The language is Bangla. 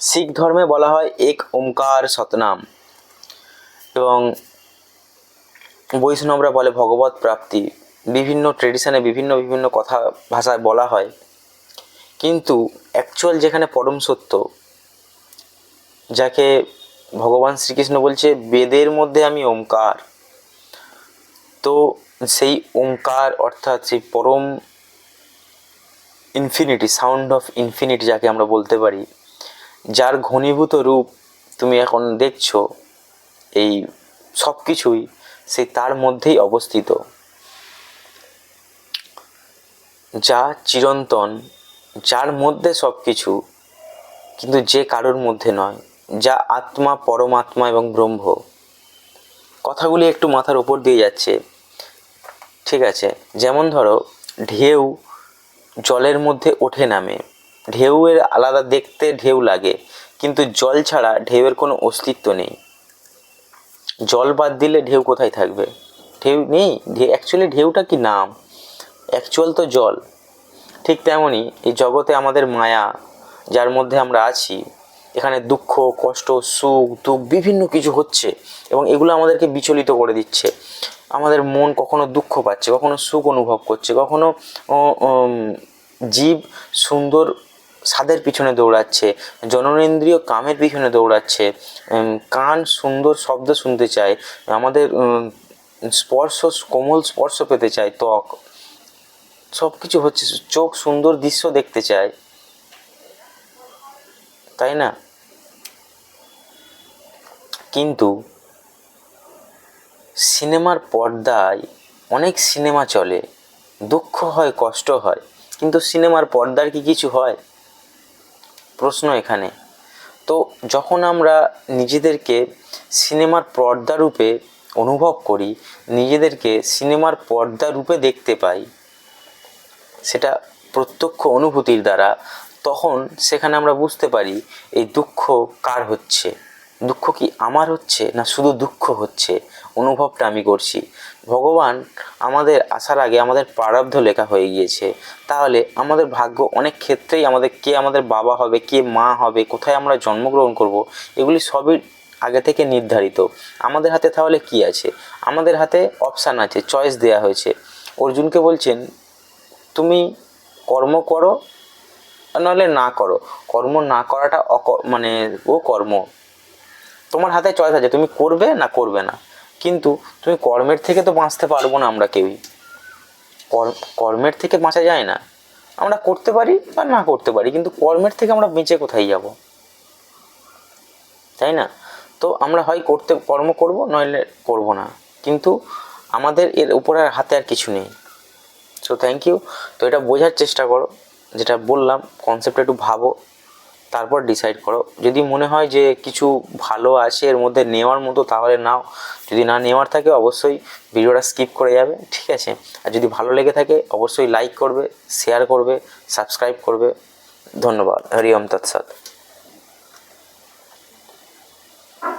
শিখ ধর্মে বলা হয় এক ওমকার সতনাম এবং বৈষ্ণবরা বলে ভগবত প্রাপ্তি। বিভিন্ন ট্রেডিশনে বিভিন্ন বিভিন্ন কথা ভাষায় বলা হয়। কিন্তু অ্যাকচুয়াল যেখানে পরম সত্য, যাকে ভগবান শ্রীকৃষ্ণ বলছে, বেদের মধ্যে আমি ওমকার। তো সেই ওমকার অর্থাৎ সেই পরম ইনফিনিটি সাউন্ড অফ ইনফিনিটি যাকে আমরা বলতে পারি যার ঘনীভূত রূপ তুমি এখন দেখছ, এই সব কিছুই সেই তার মধ্যেই অবস্থিত। যা চিরন্তন, যার মধ্যে সব কিছু কিন্তু যে কারোর মধ্যে নয়, যা আত্মা, পরমাত্মা এবং ব্রহ্ম। কথাগুলি একটু মাথার উপর দিয়ে যাচ্ছে। ঠিক আছে, যেমন ধরো, ঢেউ জলের মধ্যে ওঠে নামে। ঢেউয়ের আলাদা দেখতে ঢেউ লাগে, কিন্তু জল ছাড়া ঢেউয়ের কোনো অস্তিত্ব নেই। জল বাদ দিলে ঢেউ কোথায় থাকবে? ঢেউ নেই? অ্যাকচুয়ালি ঢেউটা কি নাম? অ্যাকচুয়াল তো জল। ঠিক তেমনই এই জগতে আমাদের মায়া, যার মধ্যে আমরা আছি, এখানে দুঃখ, কষ্ট, সুখ, দুঃখ বিভিন্ন কিছু হচ্ছে এবং এগুলো আমাদেরকে বিচলিত করে দিচ্ছে। আমাদের মন কখনো দুঃখ পাচ্ছে, কখনো সুখ অনুভব করছে, কখনো জীব সুন্দর স্বাদের পিছনে দৌড়াচ্ছে, জননেন্দ্রিয় কামের পিছনে দৌড়াচ্ছে কান সুন্দর শব্দ শুনতে চায়, আমাদের স্পর্শ, কোমল স্পর্শ পেতে চায় ত্বক। সব কিছু হচ্ছে চোখ সুন্দর দৃশ্য দেখতে চায়। তাই না? কিন্তু সিনেমার পর্দায় অনেক সিনেমা চলে, দুঃখ হয়, কষ্ট হয়, কিন্তু সিনেমার পর্দার কি কিছু হয়? প্রশ্ন এখানে। তো যখন আমরা নিজেদেরকে সিনেমার পর্দা রূপে অনুভব করি, নিজেদেরকে সিনেমার পর্দা রূপে দেখতে পাই, সেটা প্রত্যক্ষ অনুভূতির দ্বারা, তখন সেখানে আমরা বুঝতে পারি এই দুঃখ কার হচ্ছে। দুঃখ কি আমার হচ্ছে না শুধু দুঃখ হচ্ছে? অনুভবটা আমি করছি। ভগবান আমাদের আসার আগে আমাদের প্রারব্ধ লেখা হয়ে গিয়েছে। তাহলে আমাদের ভাগ্য অনেক ক্ষেত্রেই আমাদের কে আমাদের বাবা হবে, কে মা হবে, কোথায় আমরা জন্মগ্রহণ করব, এগুলি সবই আগে থেকে নির্ধারিত। আমাদের হাতে তাহলে কি আছে? আমাদের হাতে অপশান আছে চয়েস দেওয়া হয়েছে। অর্জুনকে বলছেন, তুমি কর্ম করো নাহলে না করো। কর্ম না করাটা অক মানে ও কর্ম। তোমার হাতে চয়েস আছে, তুমি করবে না করবে না। কিন্তু তুমি কর্মের থেকে তো বাঁচতে পারব না আমরা কেউই। কর- কর্মের থেকে বাঁচা যায় না। আমরা করতে পারি বা না করতে পারি, কিন্তু কর্মের থেকে আমরা বেঁচে কোথায় যাব? তাই না? তো আমরা হয় করতে, কর্ম করব, নইলে করব না। কিন্তু আমাদের এর উপরে আর হাতে আর কিছু নেই। সো থ্যাংক ইউ তো এটা বোঝার চেষ্টা করো। যেটা বললাম কনসেপ্টটা একটু ভাবো। তারপর ডিসাইড করো। যদি মনে হয় যে কিছু ভালো আছে এর মধ্যে নেওয়ার মতো, তাহলে নাও। যদি না নেওয়ার থাকে, অবশ্যই ভিডিওটা স্কিপ করে যাবে, ঠিক আছে? আর যদি ভালো লেগে থাকে, অবশ্যই লাইক করবে শেয়ার করবে সাবস্ক্রাইব করবে। ধন্যবাদ। হরি ওম তৎসৎ।